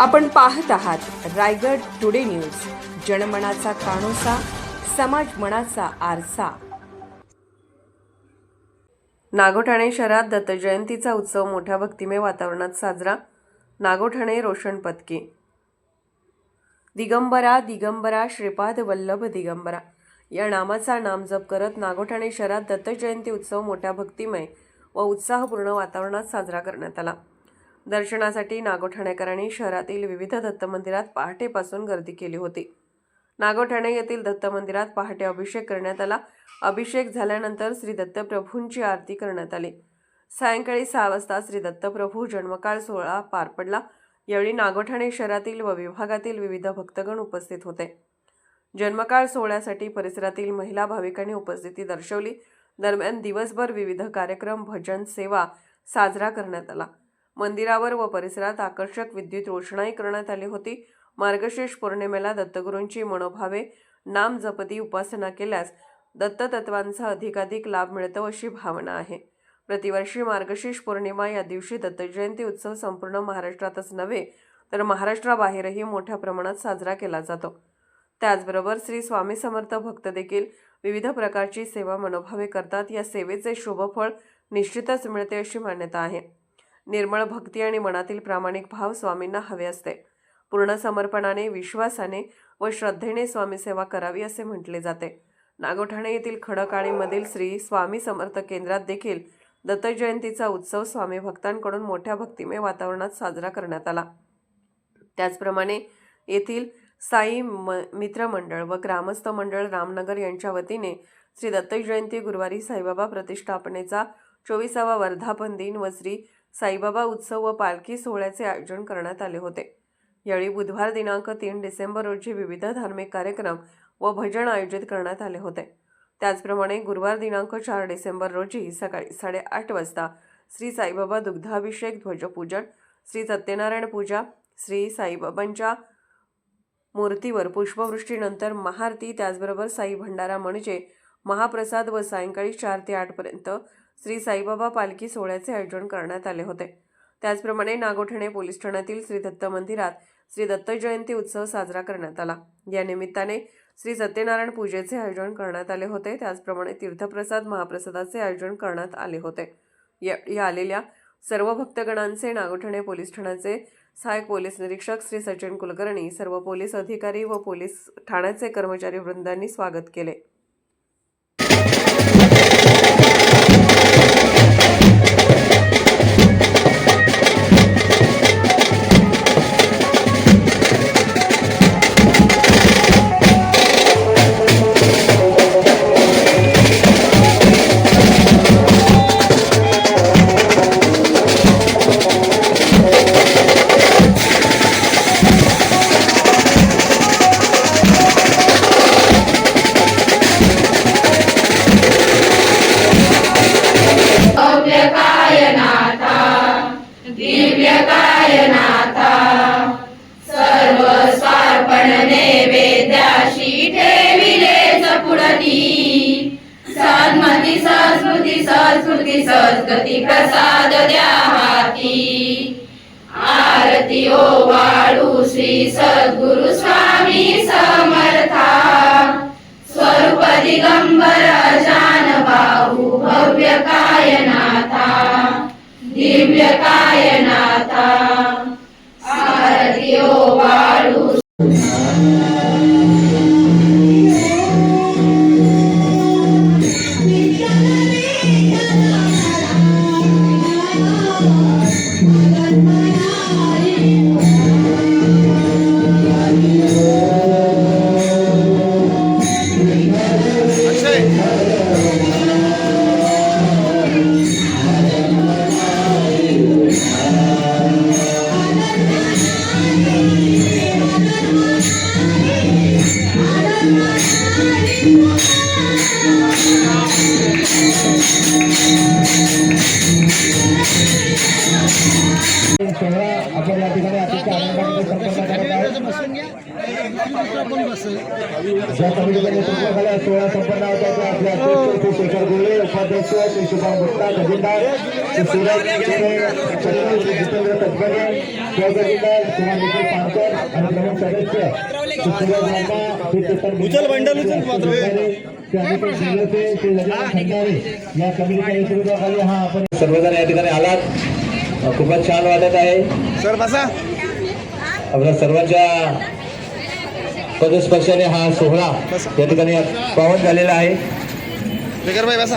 आपण पाहत आहात रायगड टुडे न्यूज. जनमनाचा कानोसा समाज मनाचा आरसा. नागोठाणे शहरात दत्त जयंतीचा उत्सव मोठ्या भक्तिमय वातावरणात साजरा. नागोठाणे रोशन पत्की दिगंबरा दिगंबरा श्रीपाद वल्लभ दिगंबरा. या नामाचा नामजप करत नागोठाणे शहरात दत्त जयंती उत्सव मोठ्या भक्तिमय व उत्साहपूर्ण वातावरणात साजरा करण्यात आला. दर्शनासाठी नागोठाणेकरांनी शहरातील विविध दत्त मंदिरात पहाटेपासून गर्दी केली होती. नागोठाणे येथील दत्त मंदिरात पहाटे अभिषेक करण्यात आला. अभिषेक झाल्यानंतर श्री दत्तप्रभूंची आरती करण्यात आली. सायंकाळी सहा वाजता श्री दत्तप्रभू जन्मकाळ सोहळा पार पडला. यावेळी नागोठाणे शहरातील व विभागातील विविध भक्तगण उपस्थित होते. जन्मकाळ सोहळ्यासाठी परिसरातील महिला भाविकांनी उपस्थिती दर्शवली. दरम्यान दिवसभर विविध कार्यक्रम भजन सेवा साजरा करण्यात आला. मंदिरावर व परिसरात आकर्षक विद्युत रोषणाई करण्यात आली होती. मार्गशीर्ष पौर्णिमेला दत्तगुरूंची मनोभावे नाम जपती उपासना केल्यास दत्ततत्वांचा अधिकाधिक लाभ मिळतो अशी भावना आहे. प्रतिवर्षी मार्गशीर्ष पौर्णिमा या दिवशी दत्तजयंती उत्सव संपूर्ण महाराष्ट्रातच नव्हे तर महाराष्ट्राबाहेरही मोठ्या प्रमाणात साजरा केला जातो. त्याचबरोबर श्री स्वामी समर्थ भक्त देखील विविध प्रकारची सेवा मनोभावे करतात. या सेवेचे शुभफळ निश्चितच मिळते अशी मान्यता आहे. निर्मळ भक्ती आणि मनातील प्रामाणिक भाव स्वामींना हवे असते. पूर्ण समर्पणाने विश्वासाने व श्रद्धेने स्वामी सेवा करावी असे म्हटले जाते. नागोठाणे येथील खडकाळीमधील श्री स्वामी समर्थ केंद्रात देखील दत्त जयंतीचा उत्सव स्वामी भक्तांकडून मोठ्या भक्तिमय वातावरणात साजरा करण्यात आला. त्याचप्रमाणे येथील साई म मित्रमंडळ व ग्रामस्थ मंडळ रामनगर यांच्या वतीने श्री दत्त जयंती गुरुवारी साईबाबा प्रतिष्ठापनेचा चोवीसावा वर्धापन दिन व श्री साईबाबा उत्सव व पालखी सोहळ्याचे आयोजन करण्यात आले होते. यावेळी बुधवार दिनांक तीन डिसेंबर रोजी विविध धार्मिक कार्यक्रम व भजन आयोजित करण्यात आले होते. त्याचप्रमाणे गुरुवार दिनांक चार डिसेंबर रोजी सकाळी साडेआठ वाजता श्री साईबाबा दुग्धाभिषेक ध्वजपूजन श्री सत्यनारायण पूजा श्री साईबाबांच्या मूर्तीवर पुष्पवृष्टीनंतर महाआरती त्याचबरोबर साई भंडारा म्हणजे महाप्रसाद व सायंकाळी चार ते आठपर्यंत श्री साईबाबा पालखी सोहळ्याचे आयोजन करण्यात आले होते. त्याचप्रमाणे नागोठणे पोलीस ठाण्यातील श्री दत्त मंदिरात श्री दत्त जयंती उत्सव साजरा करण्यात आला. या निमित्ताने श्री सत्यनारायण पूजेचे आयोजन करण्यात आले होते. त्याचप्रमाणे तीर्थप्रसाद महाप्रसादाचे आयोजन करण्यात आले होते. या आलेल्या सर्व भक्तगणांचे नागोठणे पोलीस ठाण्याचे सहाय्यक पोलीस निरीक्षक श्री सचिन कुलकर्णी सर्व पोलीस अधिकारी व पोलीस ठाण्याचे कर्मचारी वृंदांनी स्वागत केले. नैवेद्याशी ठेविले पुढती सन्मती संस्कृती संस्कृती संस्कृती प्रसाद द्या हाती. आरती ओ वाळू श्री सद्गुरु स्वामी समर्था. स्वरूप दिगंबर जान बाहू भव्य का आपण या ठिकाणी अतिशय आनंदाने संपन्न करत आहोत. ज्या कमिटीच्या नेतृत्वाखाली सोहळा संपन्न होता त्या आपले अध्यक्ष श्री शेखर गोळे उपाध्यक्ष श्री शुभम गुप्ता खजिनदार श्री सूरज केरे, सचिव श्री जितेंद्र तटकरे श्रीमान निखिल पानकर आणि प्रमुख सदस्य श्री सूरज लांबा श्री चेतन उचल बंडल उचल श्री अमितेश शिंगोटे, श्री ललित खंडारे या कमिटीच्या नेतृत्वाखाली हा आपण सर्वजण या ठिकाणी आलात. खूपच छान वाटत आहे. सर बसा. आपल्या सर्वांच्या पदस्पर्शाने हा सोहळा या ठिकाणी पावन झालेला आहे. भाई बसा.